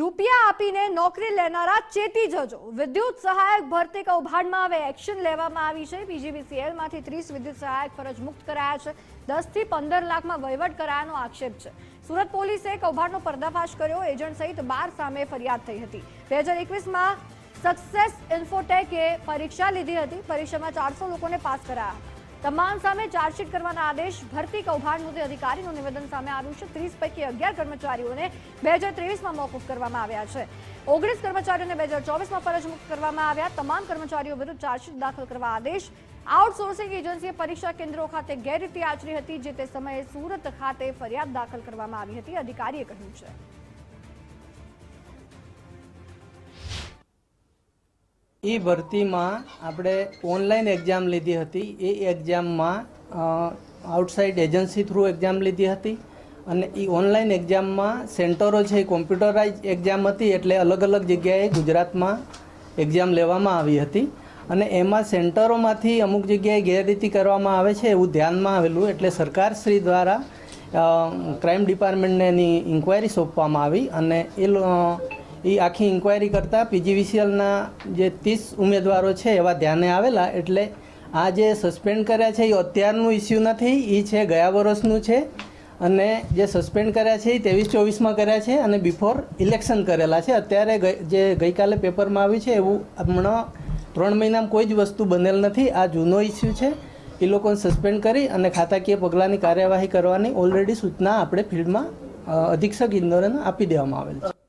રૂપિયા આપીને નોકરી લેનારા ચેતી જજો. વિદ્યુત સહાયક ભરતી કૌભાંડમાં હવે એક્શન લેવામાં આવી છે. પીજીવીસીએલમાંથી ત્રીસ વિદ્યુત સહાયક ફરજ મુક્ત કરાયા છે. દસથી પંદર લાખમાં વહીવટ કરાયાનો આક્ષેપ છે. સુરત પોલીસે કૌભાંડનો પર્દાફાશ કર્યો. એજન્ટ સહિત બાર સામે ફરિયાદ થઈ હતી. બે હજાર એકવીસમાં સક્સેસ ઇન્ફોટેકે પરીક્ષા લીધી હતી. પરીક્ષામાં ચારસો લોકોને પાસ કરાયા હતા. તમામ સામે ચાર્જશીટ કરવાના આદેશ, ભરતી કૌભાંડ મુદ્દે અધિકારીનું નિવેદન સામે આવ્યું છે. ત્રીસ પૈકી અગિયાર કર્મચારીઓને બે હજાર ત્રેવીસમાં મોકૂફ કરવામાં આવ્યા છે. ઓગણીસ કર્મચારીઓને બે હજાર ચોવીસમાં ફરજ મુક્ત કરવામાં આવ્યા. તમામ કર્મચારીઓ વિરુદ્ધ ચાર્જશીટ દાખલ કરવા આદેશ. આઉટસોર્સિંગ એજન્સીએ પરીક્ષા કેન્દ્રો ખાતે ગેરરીતિ આચરી હતી, જે તે સમયે સુરત ખાતે ફરિયાદ દાખલ કરવામાં આવી હતી, અધિકારીએ કહ્યું છે. એ ભરતીમાં આપણે ઓનલાઈન એક્ઝામ લીધી હતી. એ એક્ઝામમાં આઉટસાઇડ એજન્સી થ્રુ એક્ઝામ લીધી હતી અને એ ઓનલાઈન એક્ઝામમાં સેન્ટરો છે એ કોમ્પ્યુટરાઇઝ એક્ઝામ હતી એટલે અલગ અલગ જગ્યાએ ગુજરાતમાં એક્ઝામ લેવામાં આવી હતી. અને એમાં સેન્ટરોમાંથી અમુક જગ્યાએ ગેરરીતિ કરવામાં આવે છે એવું ધ્યાનમાં આવેલું એટલે સરકારશ્રી દ્વારા ક્રાઇમ ડિપાર્ટમેન્ટને એની ઇન્ક્વાયરી સોંપવામાં આવી અને એ એ આખી ઇન્ક્વાયરી કરતાં પીજીવીસીએલના જે ત્રીસ ઉમેદવારો છે એવા ધ્યાને આવેલા, એટલે આ જે સસ્પેન્ડ કર્યા છે એ અત્યારનું ઇસ્યુ નથી એ છે ગયા વર્ષનું છે. અને જે સસ્પેન્ડ કર્યા છે એ ત્રેવીસ ચોવીસમાં કર્યા છે અને બિફોર ઇલેક્શન કરેલા છે. અત્યારે જે ગઈકાલે પેપરમાં આવ્યું છે એવું હમણાં ત્રણ મહિનામાં કોઈ જ વસ્તુ બનેલ નથી. આ જૂનો ઇસ્યુ છે. એ લોકોને સસ્પેન્ડ કરી અને ખાતાકીય પગલાંની કાર્યવાહી કરવાની ઓલરેડી સૂચના આપણે ફિલ્ડમાં અધિક્ષક ઇન્દોરને આપી દેવામાં આવેલ છે.